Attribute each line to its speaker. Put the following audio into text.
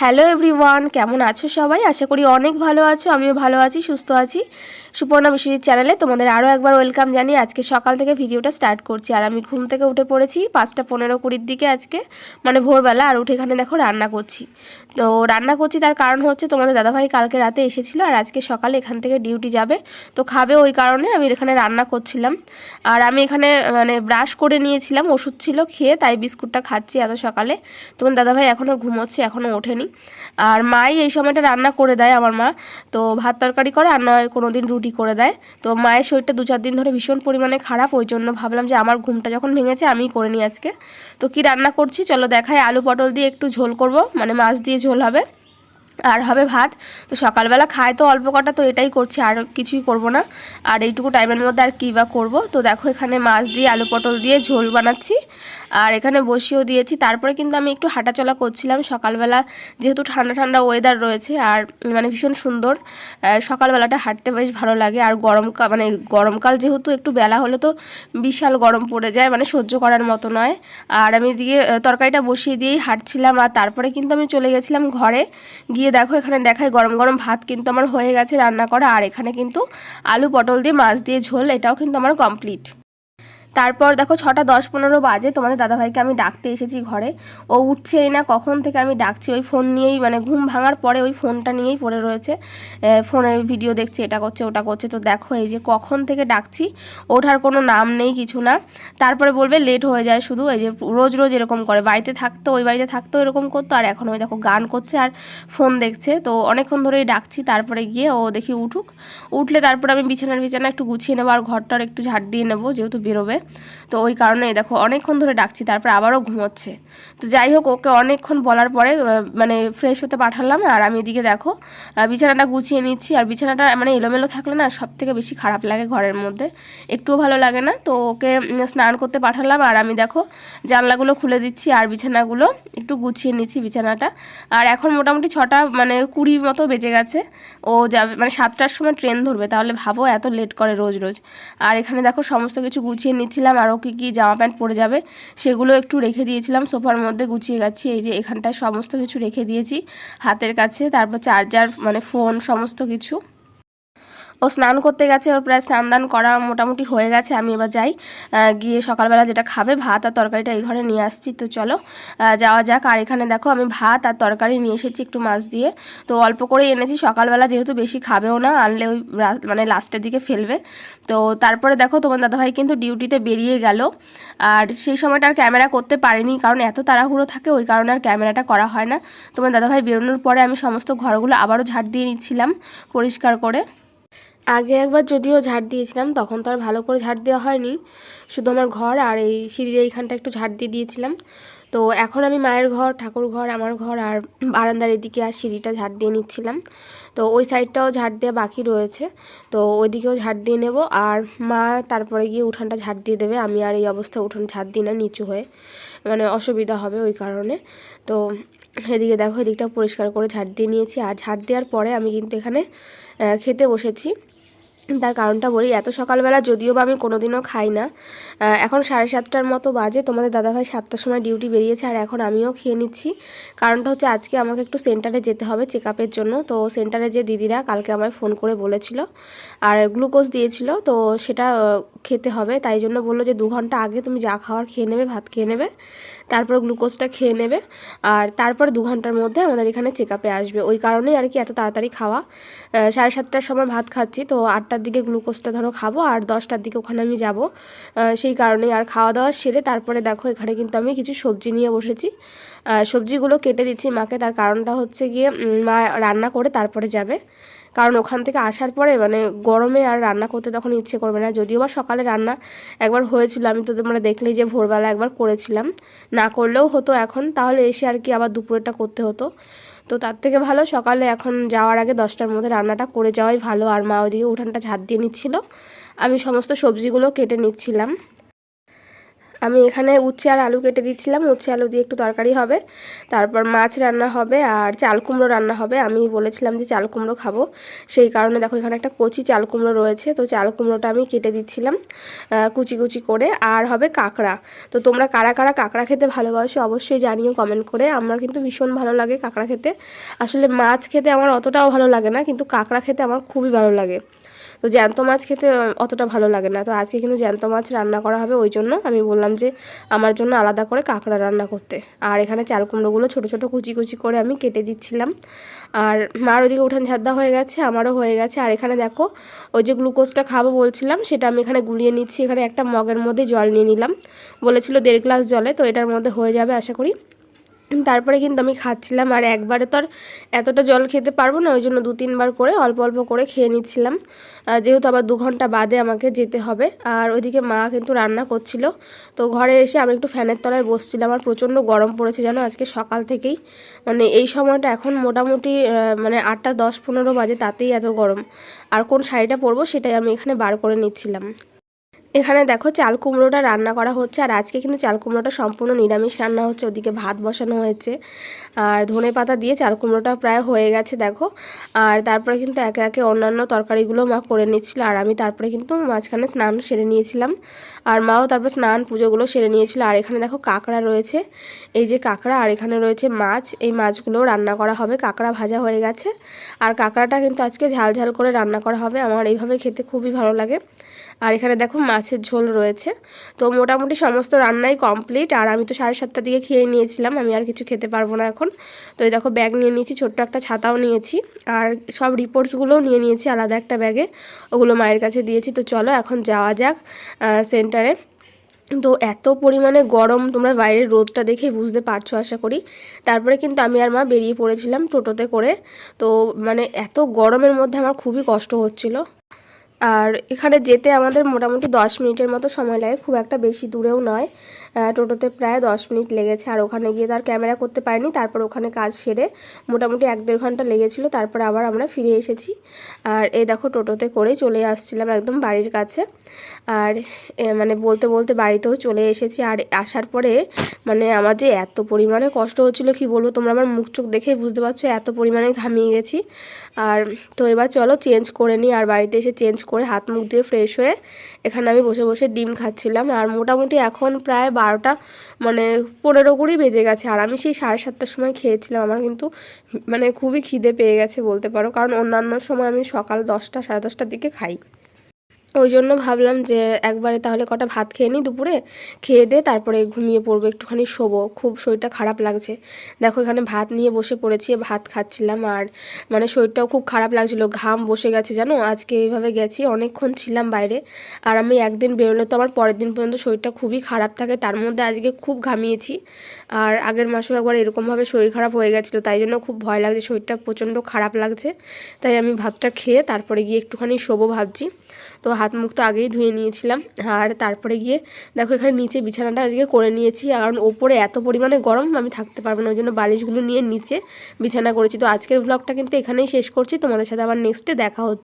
Speaker 1: Hello everyone কেমন আছো সবাই? আশা করি অনেক ভালো আছো, আমিও ভালো আছি, সুস্থ আছি। সুপর্ণা বিশ্বজিৎ চ্যানেলে তোমাদের আরও একবার ওয়েলকাম জানিয়ে আজকে সকাল থেকে ভিডিওটা স্টার্ট করছি। আর আমি ঘুম থেকে উঠে পড়েছি পাঁচটা পনেরো কুড়ির দিকে আজকে মানে ভোরবেলা, আর উঠে এখানে দেখো রান্না করছি। তো রান্না করছি, তার কারণ হচ্ছে তোমাদের দাদাভাই কালকে রাতে এসেছিল, আর আজকে সকালে এখান থেকে ডিউটি যাবে। তো খাবে ওই কারণে আমি এখানে রান্না করছিলাম। আর আমি এখানে মানে ব্রাশ করে নিয়েছিলাম, ওষুধ ছিল খেয়ে, তাই বিস্কুটটা খাচ্ছি এত সকালে। তোমার দাদাভাই এখনও ঘুমোচ্ছে, এখনও ওঠেনি। আর মাই এই সময়টা রান্না করে দেয় আমার মা। তো ভাত তরকারি করে আর নয় কোনো দিন রুটি করে দেয়। তো মায়ের শরীরটা দু চার দিন ধরে ভীষণ পরিমাণে খারাপ, ওই জন্য ভাবলাম যে আমার ঘুমটা যখন ভেঙেছে আমি করে নিই আজকে। তো কি রান্না করছি? চলো দেখাই আলু পটল দিয়ে একটু ঝোল করব মানে মাছ দিয়ে ঝোল হবে। আর হবে ভাত। তো সকালবেলা খায় তো অল্প কটা, তো এটাই করছি, আর কিছুই করব না। আর এইটুকু টাইমের মধ্যে আর কী বা করব? তো দেখো এখানে মাছ দিয়ে, আলু পটল দিয়ে ঝোল বানাচ্ছি। আর এখানে বসিয়েও দিয়েছি। তারপরে কিন্তু আমি একটু হাঁটাচলা করছিলাম। সকালবেলা যেহেতু ঠান্ডা ঠান্ডা ওয়েদার রয়েছে, আর মানে ভীষণ সুন্দর সকালবেলাটা হাঁটতে বেশ ভালো লাগে। আর গরমকাল মানে গরমকাল যেহেতু একটু বেলা হলে তো বিশাল গরম পড়ে যায় মানে সহ্য করার মতো নয়। আর আমি দিয়ে তরকারিটা বসিয়ে দিয়েই হাঁটছিলাম। আর তারপরে কিন্তু আমি চলে গেছিলাম ঘরে। গিয়ে দেখো, এখানে দেখায় গরম গরম ভাত কিন্তু আমার হয়ে গেছে রান্না করা, আর এখানে কিন্তু আলু পটল দিয়ে, মাছ দিয়ে ঝোল, এটাও কিন্তু আমার কমপ্লিট তারপর দেখো ছটা দশ পনেরো বাজে, তোমাদের দাদাভাইকে আমি ডাকতে এসেছি ঘরে। ও উঠছেই না, কখন থেকে আমি ডাকছি, ওই ফোন নিয়েই মানে ঘুম ভাঙার পরে ওই ফোনটা নিয়েই পড়ে রয়েছে। ফোনে ভিডিও দেখছে, এটা করছে, ওটা করছে। তো দেখো এই যে কখন থেকে ডাকছি, ওঠার কোনো নাম নেই, কিছু না। তারপরে বলবে লেট হয়ে যায় শুধু, এই যে রোজ রোজ এরকম করে। বাড়িতে থাকতো, ওই বাড়িতে থাকতো এরকম করতো, আর এখন ওই দেখো গান করছে আর ফোন দেখছে। তো অনেকক্ষণ ধরেই ডাকছি, তারপরে গিয়ে ও দেখি উঠুক। উঠলে তারপরে আমি বিছানার বিছানা একটু গুছিয়ে নেব, আর ঘরটার একটু ঝাড় দিয়ে নেব, যেহেতু বেরোবে। তো ওই কারণে দেখো অনেকক্ষণ ধরে ডাকছি, তারপর আবারও ঘুমোচ্ছে। তো যাই হোক, ওকে অনেকক্ষণ বলার পরে মানে ফ্রেশ হতে পাঠালাম। আর আমি এদিকে দেখো বিছানাটা গুছিয়ে নিচ্ছি। আর বিছানাটা মানে এলোমেলো থাকলে না সব থেকে বেশি খারাপ লাগে ঘরের মধ্যে। একটুও ভালো লাগে না। তো ওকে স্নান করতে পাঠালাম। আর আমি দেখো, জানলাগুলো খুলে দিচ্ছি আর বিছানাগুলো একটু গুছিয়ে নিচ্ছি বিছানাটা। আর এখন মোটামুটি ছটা মানে কুড়ি মতো বেজে গেছে। ও যাবে মানে সাতটার সময় ট্রেন ধরবে, তাহলে ভাবো এত লেট করে রোজ রোজ। আর এখানে দেখো সমস্ত কিছু গুছিয়ে নিচ্ছিলাম আরও কী কী জামা প্যান্ট পরে যাবে, সেগুলো একটু রেখে দিয়েছিলাম, সোফার মধ্যে গুছিয়ে গেছি, এই যে এখানটায় সমস্ত কিছু রেখে দিয়েছি, হাতের কাছে, তারপর চার্জার মানে ফোন সমস্ত কিছু। ও স্নান করতে গেছে, ওর প্রায় স্নান দান করা মোটামুটি হয়ে গেছে, আমি এবার যাই। গিয়ে সকালবেলা যেটা খাবে, ভাত আর তরকারিটা এই ঘরে নিয়ে আসছি, তো চলো যাওয়া যাক। আর এখানে দেখো, আমি ভাত আর তরকারি নিয়ে এসেছি একটু মাছ দিয়ে। তো অল্প করে এনেছি, সকালবেলা যেহেতু বেশি খাবেও না, আনলে ওই মানে লাস্টের দিকে ফেলবে। তো তারপরে দেখো, তোমার দাদাভাই কিন্তু ডিউটিতে বেরিয়ে গেল। আর সেই সময়টা আর ক্যামেরা করতে পারিনি, কারণ এত তাড়াহুড়ো থাকে, ওই কারণে আর ক্যামেরাটা করা হয় না। তোমার দাদাভাই বেরোনোর পরে আমি সমস্ত ঘরগুলো আবারও ঝাড় দিয়ে নিচ্ছিলাম, পরিষ্কার করে। আগে একবার যদিও ঝাড় দিয়েছিলাম, তখন তো আর ভালো করে ঝাড় দেওয়া হয়নি। শুধু আমার ঘর আর এই সিঁড়ির এইখানটা একটু ঝাড় দিয়ে দিয়েছিলাম। তো এখন আমি মায়ের ঘর, ঠাকুর ঘর, আমার ঘর আর বারান্দার এদিকে আর সিঁড়িটা ঝাড় দিয়ে নিচ্ছিলাম। তো ওই সাইডটাও ঝাড় দেওয়া বাকি রয়েছে। তো ওইদিকেও ঝাড় দিয়ে নেব আর মা তারপরে গিয়ে উঠানটা ঝাড় দিয়ে দেবে। আমি আর এই অবস্থায় উঠান ঝাড় দিই না, নিচু হয়ে। মানে অসুবিধা হবে ওই কারণে। তো এদিকে দেখো এদিকটা পরিষ্কার করে ঝাড় দিয়ে নিয়েছি। আর ঝাড় দেওয়ার পরে আমি কিন্তু এখানে খেতে বসেছি। তার কারণটা বলি, এত সকালবেলা যদিও বা আমি কোনোদিনও খাই না এখন সাড়ে সাতটার মতো বাজে, তোমাদের দাদাভাই সাতটার সময় ডিউটি বেরিয়েছে আর এখন আমিও খেয়ে নিচ্ছি। কারণটা হচ্ছে আজকে আমাকে একটু সেন্টারে যেতে হবে চেক জন্য, তো সেন্টারে যে দিদিরা কালকে আমায় ফোন করে বলেছিল আর গ্লুকোজ দিয়েছিল, তো সেটা খেতে হবে, তাই জন্য বলল যে দু ঘণ্টা আগে তুমি যা খাওয়ার খেয়ে নেবে, ভাত খেয়ে নেবে, তারপর গ্লুকোজটা খেয়ে নেবে আর তারপর দু ঘণ্টার মধ্যে আমাদের এখানে চেক আসবে। ওই কারণেই আর কি এত তাড়াতাড়ি খাওয়া সাড়ে সাতটার সময় ভাত খাচ্ছি, তো আটটার দিকে গ্লুকোজটা ধরো খাব আর দশটার দিকে ওখানে আমি যাব। সেই কারণেই আর খাওয়া দাওয়া সেরে তারপরে দেখো এখানে কিন্তু আমি কিছু সবজি নিয়ে বসেছি। সবজিগুলো কেটে দিচ্ছি মাকে, তার কারণটা হচ্ছে গিয়ে মা রান্না করে তারপরে যাবে। কারণ ওখান থেকে আসার পরে মানে গরমে আর রান্না করতে তখন ইচ্ছে করবে না। যদিও বা সকালে রান্না একবার হয়েছিল, আমি তো মানে দেখলেই যে ভোরবেলা একবার করেছিলাম। না করলেও হতো এখন, তাহলে এসে আর কি আবার দুপুরেরটা করতে হতো। তো তার থেকে ভালো সকালে এখন যাওয়ার আগে দশটার মধ্যে রান্নাটা করে যাওয়াই ভালো। আর মা ওদিকে উঠানটা ঝাঁত দিয়ে নিচ্ছিল। আমি সমস্ত সবজিগুলো কেটে নিচ্ছিলাম। আমি এখানে উচ্ছে আর আলু কেটে দিচ্ছিলাম। উচ্ছে, আলু দিয়ে একটু তরকারি হবে। তারপর মাছ রান্না হবে আর চাল কুমড়ো রান্না হবে। আমি বলেছিলাম যে চাল কুমড়ো খাব। সেই কারণে দেখো এখানে একটা কচি চাল কুমড়ো রয়েছে। তো চাল কুমড়োটা আমি কেটে দিচ্ছিলাম কুচি কুচি করে। আর হবে কাঁকড়া। তো তোমরা কারা কারা কাঁকড়া খেতে ভালোবাসো অবশ্যই জানিও কমেন্ট করে। আমার কিন্তু ভীষণ ভালো লাগে কাঁকড়া খেতে। আসলে মাছ খেতে আমার অতটাও ভালো লাগে না, কিন্তু কাঁকড়া খেতে আমার খুবই ভালো লাগে। তো জ্যান্ত মাছ খেতে অতটা ভালো লাগে না। তো আজকে কিন্তু জ্যান্ত মাছ রান্না করা হবে, ওই জন্য আমি বললাম যে আমার জন্য আলাদা করে কাঁকড়া রান্না করতে। আর এখানে চাল কুমড়োগুলো ছোটো ছোটো কুচি কুচি করে আমি কেটে দিচ্ছিলাম। আর মার ওদিকে উঠান ঝাদ্দা হয়ে গেছে, আমারও হয়ে গেছে। আর এখানে দেখো, ওই যে গ্লুকোজটা খাব বলছিলাম, সেটা আমি এখানে গুলিয়ে নিচ্ছি। এখানে একটা মগের মধ্যে জল নিয়ে নিলাম। বলেছিল দেড় গ্লাস জলে, তো এটার মধ্যে হয়ে যাবে, আশা করি। তারপরে কিন্তু আমি খাচ্ছিলাম আর একবারে তো আর এতটা জল খেতে পারব না, ওই জন্য দু তিনবার করে অল্প অল্প করে খেয়ে নিচ্ছিলাম। যেহেতু আবার দু ঘণ্টা বাদে আমাকে যেতে হবে, আর ওইদিকে মা কিন্তু রান্না করছিল। তো ঘরে এসে আমি একটু ফ্যানের তলায় বসছিলাম, আর প্রচণ্ড গরম পড়েছে জানো আজকে সকাল থেকেই। মানে এই সময়টা এখন মোটামুটি মানে আটটা দশ পনেরো বাজে, তাতেই এত গরম। আর কোন শাড়িটা পরবো সেটাই আমি এখানে বার করে নিচ্ছিলাম। এখানে দেখো চাল কুমড়োটা রান্না করা হচ্ছে, আর আজকে কিন্তু চাল কুমড়োটা সম্পূর্ণ নিরামিষ রান্না হচ্ছে। ওদিকে ভাত বসানো হয়েছে, আর ধনে পাতা দিয়ে চাল কুমড়োটা প্রায় হয়ে গেছে, দেখো। আর তারপরে কিন্তু একে একে অন্যান্য তরকারিগুলো মা করে নিচ্ছিল, আর আমি তারপরে কিন্তু মাঝখানে স্নান সেরে নিয়েছিলাম। আর মাও তারপর স্নান পুজোগুলো সেরে নিয়েছিল, আর এখানে দেখো কাঁকড়া রয়েছে। এই যে কাঁকড়া, আর এখানে রয়েছে মাছ, এই মাছগুলো রান্না করা হবে। কাঁকড়া ভাজা হয়ে গেছে, আর কাঁকড়াটা কিন্তু আজকে ঝাল ঝাল করে রান্না করা হবে। আমার এইভাবে খেতে খুবই ভালো লাগে। আর এখানে দেখো মাছের ঝোল রয়েছে। তো মোটামুটি সমস্ত রান্নাই কমপ্লিট আর আমি তো সাড়ে সাতটার দিকে খেয়ে নিয়েছিলাম, আমি আর কিছু খেতে পারব না এখন। তো এই দেখো ব্যাগ নিয়ে নিয়েছি, ছোট্ট একটা ছাতাও নিয়েছি। আর সব রিপোর্টসগুলোও নিয়ে নিয়েছি আলাদা একটা ব্যাগে ওগুলো মায়ের কাছে দিয়েছি। তো চলো এখন যাওয়া যাক সেন্টারে তো এত পরিমাণে গরম, তোমরা বাইরের রোদটা দেখেই বুঝতে পারছ আশা করি। তারপরে কিন্তু আমি আর মা বেরিয়ে পড়েছিলাম টোটোতে করে। তো মানে এত গরমের মধ্যে আমার খুবই কষ্ট হচ্ছিল। আর এখানে যেতে আমাদের মোটামুটি দশ মিনিটের মতো সময় লাগে, খুব একটা বেশি দূরেও নয়। টোটোতে প্রায় দশ মিনিট লেগেছে আর ওখানে গিয়ে তার ক্যামেরা করতে পারিনি। তারপর ওখানে কাজ সেরে মোটামুটি এক দেড় ঘণ্টা লেগেছিলো। তারপর আবার আমরা ফিরে এসেছি। আর এই দেখো টোটোতে করে চলে আসছিলাম একদম বাড়ির কাছে। আর মানে বলতে বলতে বাড়িতেও চলে এসেছি। আর আসার পরে মানে আমার যে এত পরিমাণে কষ্ট হচ্ছিল, কি বলব, তোমরা আমার মুখ চোখ দেখেই বুঝতে পারছ, এত পরিমাণে ঘামিয়ে গেছি। আর তো এবার চলো চেঞ্জ করে নিই। আর বাড়িতে এসে চেঞ্জ করে হাত মুখ দিয়ে ফ্রেশ হয়ে এখানে আমি বসে বসে ডিম খাচ্ছিলাম। আর মোটামুটি এখন প্রায় বারোটা মানে পনেরো কুড়ি বেজে গেছে। আর আমি সেই সাড়ে সাতটার সময় খেয়েছিলাম। আমার কিন্তু মানে খুবই খিদে পেয়ে গেছে বলতে পারো। কারণ অন্যান্য সময় আমি সকাল দশটা, সাড়ে দশটার দিকে খাই। ওই জন্য ভাবলাম যে একবারে তাহলে কটা ভাত খেয়ে নিই দুপুরে, খেয়ে দিয়ে তারপরে ঘুমিয়ে পড়ব, একটুখানি শোবো। খুব শরীরটা খারাপ লাগছে। দেখো এখানে ভাত নিয়ে বসে পড়েছি, ভাত খাচ্ছিলাম আর মানে শরীরটাও খুব খারাপ লাগছিল, ঘাম বসে গেছে জানো? আজকে এইভাবে গেছি, অনেকক্ষণ ছিলাম বাইরে আর আমি একদিন বেরোলে তো আমার পরের দিন পর্যন্ত শরীরটা খুবই খারাপ থাকে, তার মধ্যে আজকে খুব ঘামিয়েছি আর আগের মাসেও একবার এরকমভাবে শরীর খারাপ হয়ে গেছিল, তাই জন্য খুব ভয় লাগছে, শরীরটা প্রচণ্ড খারাপ লাগছে। তাই আমি ভাতটা খেয়ে তারপরে গিয়ে একটুখানি শোবো ভাবছি। তো হাত মুখ তো আগেই ধুয়ে নিয়েছিলাম। আর তারপরে গিয়ে দেখো এখানে নিচে বিছানাটা আজকে করে নিয়েছি। কারণ ওপরে এত পরিমাণে গরম, আমি থাকতে পারব না। ওই জন্য বালিশগুলো নিয়ে নিচে বিছানা করেছি। তো আজকের ব্লগটা কিন্তু এখানেই শেষ করছি। তোমাদের সাথে আবার নেক্সটে দেখা হচ্ছে।